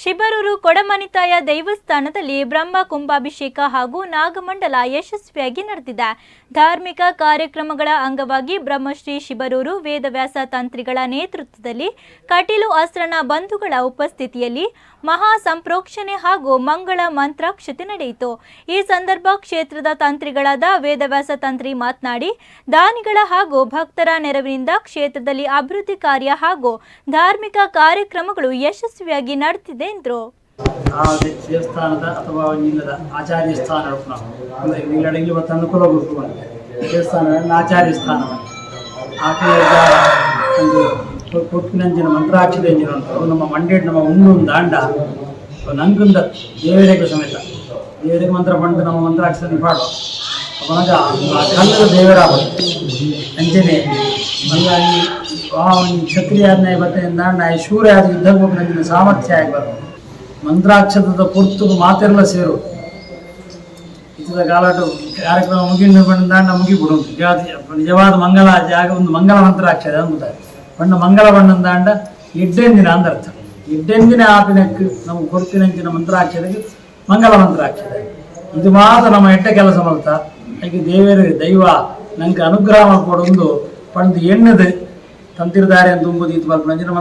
ಶಿಬರೂರು ಕೊಡಮನಿತಾಯ ದೈವಸ್ಥಾನದಲ್ಲಿ ಬ್ರಹ್ಮ ಕುಂಭಾಭಿಷೇಕ ಹಾಗೂ ನಾಗಮಂಡಲ ಯಶಸ್ವಿಯಾಗಿ ನಡೆದಿದೆ. ಧಾರ್ಮಿಕ ಕಾರ್ಯಕ್ರಮಗಳ ಅಂಗವಾಗಿ ಬ್ರಹ್ಮಶ್ರೀ ಶಿಬರೂರು ವೇದವ್ಯಾಸ ತಂತ್ರಿಗಳ ನೇತೃತ್ವದಲ್ಲಿ ಕಟೀಲು ಅಸ್ರನ ಬಂಧುಗಳ ಉಪಸ್ಥಿತಿಯಲ್ಲಿ ಮಹಾ ಸಂಪ್ರೋಕ್ಷಣೆ ಹಾಗೂ ಮಂಗಳ ಮಂತ್ರಾಕ್ಷತೆ ನಡೆಯಿತು. ಈ ಸಂದರ್ಭ ಕ್ಷೇತ್ರದ ತಂತ್ರಿಗಳಾದ ವೇದವ್ಯಾಸ ತಂತ್ರಿ ಮಾತನಾಡಿ, ದಾನಿಗಳ ಹಾಗೂ ಭಕ್ತರ ನೆರವಿನಿಂದ ಕ್ಷೇತ್ರದಲ್ಲಿ ಅಭಿವೃದ್ಧಿ ಕಾರ್ಯ ಹಾಗೂ ಧಾರ್ಮಿಕ ಕಾರ್ಯಕ್ರಮಗಳು ಯಶಸ್ವಿಯಾಗಿ ನಡೆದಿದೆ ದೇ- ದೇವಸ್ಥಾನದ ಅಥವಾ ಇಲ್ಲದ ಆಚಾರ್ಯ ಸ್ಥಾನ ನಾವು ಅಂದರೆ ನಿಲ್ಲಡೆಗೆ ಇವತ್ತು ಅನುಕೂಲ ಗುರುತು ದೇವಸ್ಥಾನ ಆಚಾರ್ಯ ಸ್ಥಾನ ಆಕೆಯ ಒಂದು ಕೊ- ಕೊಟ್ಟಿನಂಚಿನ ಮಂತ್ರಾಕ್ಷರ ಎಂಜಿನ ಉಂಟು ಅದು ನಮ್ಮ ಮಂಡ್ಯ ನಮ್ಮ ಉಣ್ಣು ದಾಂಡ. ನಂಗುಂದ ದೇವರಿಗೆ ಸಮೇತ. ದೇವರಿಗೆ ಮಂತ್ರ ಪಂಡು ನಮ್ಮ ಮಂತ್ರಾಕ್ಷರ ಪಾಡು. ಆ ಕಲ್ಲದ ದೇವರ ಅಂಜನೆ ಮಲ್ಲ ಈ ಆ ಒಂದು ಕ್ಷತ್ರಿಯ ಆಜ್ಞೆ ಬತ್ತೆಯಿಂದ ದಾಂಡ ಈ ಶೂರ ಆದ ಯುದ್ಧ ನಿನ್ನ ಸಾಮರ್ಥ್ಯ ಆಗಬಾರ್ದು. ಮಂತ್ರಾಕ್ಷತದ ಪುರ್ತದ ಮಾತೆಲ್ಲ ಸೇರು. ಇತದ ಗಾಲಾಟ ಕಾರ್ಯಕ್ರಮ ಮುಗಿದ ಬಂದ ಮುಗಿಬಿಡು. ನಿಜವಾದ ಮಂಗಲ ಜಾಗ ಒಂದು ಮಂಗಲ ಮಂತ್ರಾಕ್ಷ ಅಂಬುದ ಬಣ್ಣ ಮಂಗಲ ಬಣ್ಣದ ದಾಂಡ ಎಡ್ಡೆಂದಿನ ಅಂದರ್ಥ. ಎಡ್ಡೆಂದಿನ ಆಪಿನಕ್ಕೆ ನಾವು ಕೊರ್ತಿನಂಚಿನ ಮಂತ್ರಾಕ್ಷರಿಗೆ ಮಂಗಲ ಮಂತ್ರಾಕ್ಷರ. ಇದು ಮಾತ್ರ ನಮ್ಮ ಎಡ್ಡ ಕೆಲಸ ಮಲ್ತ ಹಾಗೆ ದೇವರ ದೈವ, ನಂಗೆ ಅನುಗ್ರಹ ಮಾಡ್ಕೊಡೊಂದು ಪಂದು ಎಣ್ಣದು ತಂತಿರ್ದಾರೆ ಅಂತ ತುಂಬುದು ಇದು ಬರ್ಕೊಂಡು